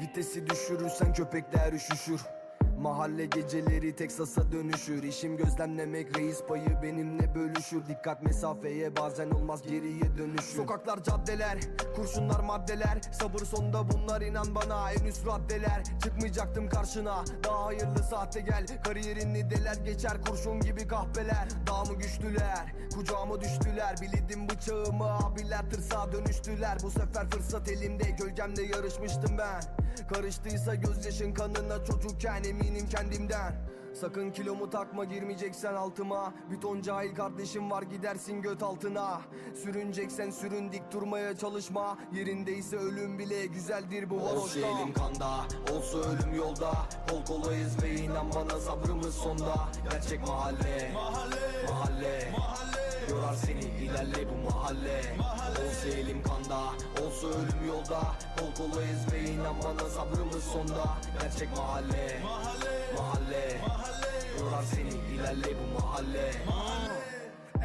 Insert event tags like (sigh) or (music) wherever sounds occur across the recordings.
Vitesi düşürürsen köpekler üşüşür. Mahalle geceleri Teksas'a dönüşür. İşim gözlemlemek reis payı benimle bölüşür. Dikkat mesafeye bazen olmaz geriye dönüşür. Sokaklar caddeler kurşunlar maddeler. Sabır sonda bunlar inan bana. En üst raddeler. Çıkmayacaktım karşına. Daha hayırlı sahte gel. Kariyerini deler geçer. Kurşun gibi kahpeler. Daha mı güçlüler? Kucağıma düştüler? Bildim bıçağımı. Abiler tırsağa dönüştüler. Bu sefer fırsat elimde. Gölgemde yarışmıştım ben Karıştıysa gözyaşın kanına çocukken eminim kendimden. Sakın kilomu takma girmeyeceksen altıma. Bir ton cahil kardeşim var gidersin göt altına. Sürüneceksen sürün dik durmaya çalışma. Yerindeyse ölüm bile güzeldir bu varoşta. Olsa elim kanda olsa ölüm yolda. Kol kolayız ve inan bana sabrımız sonda. Gerçek mahalle Mahalle, Mahalle. mahalle, Yorar seni ilerle bu mahalle. Mahalle. Olsa elim kanda Olsa ölüm yolda. Kol kolayız ve inan bana sabrımız sonda. Gerçek mahalle. Mahalle, Mahalle. Mahalle, Yorar seni ilerle bu mahalle.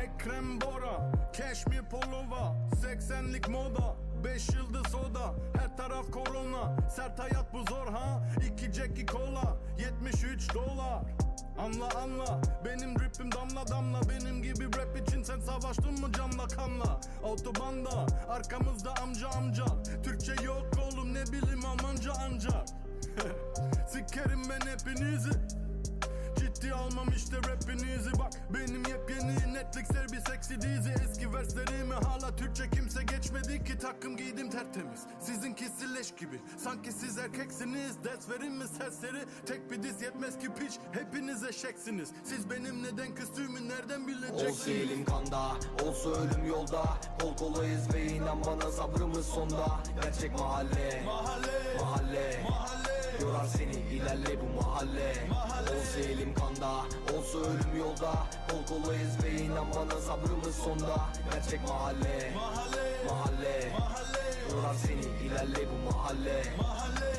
Ekrem Bora, Keşmir Polova 80'lik moda 5 yıldız oda. Her taraf korona. Sert hayat bu zor ha? İki Jackie Cola 73 dolar. Anla anla. Benim rapim savaştın mı canla kanla Autobanda Arkamızda amca amca. Türkçe yok oğlum ne bileyim amanca ancak. (laughs) Sikerim ben hepinizi. Ciddi almam işte rapinizi. Bak Netflix'ler bir seksi dizi Eski verslerimi hala Türkçe kimse geçmedi ki Takım giydim tertemiz. Sizinki leş gibi Sanki siz erkeksiniz. Ders verin mi sesleri? Tek bir diz yetmez ki piç Hepiniz eşeksiniz. Siz benim neden küstüğümü nereden Olsa bileceksiniz elim kanda Olsa ölüm yolda. Kol kolayız ve inan bana sabrımız sonda. Gerçek mahalle. Mahalle. Mahalle. Mahalle Yorar seni ilerle bu mahalle. Olsa elim kanda Olsa ölüm yolda. Kol kolayız ve inan bana sabrımız sonda. Gerçek Mahalle Mahalle Mahalle. Yorar seni ilerle bu mahalle Mahalle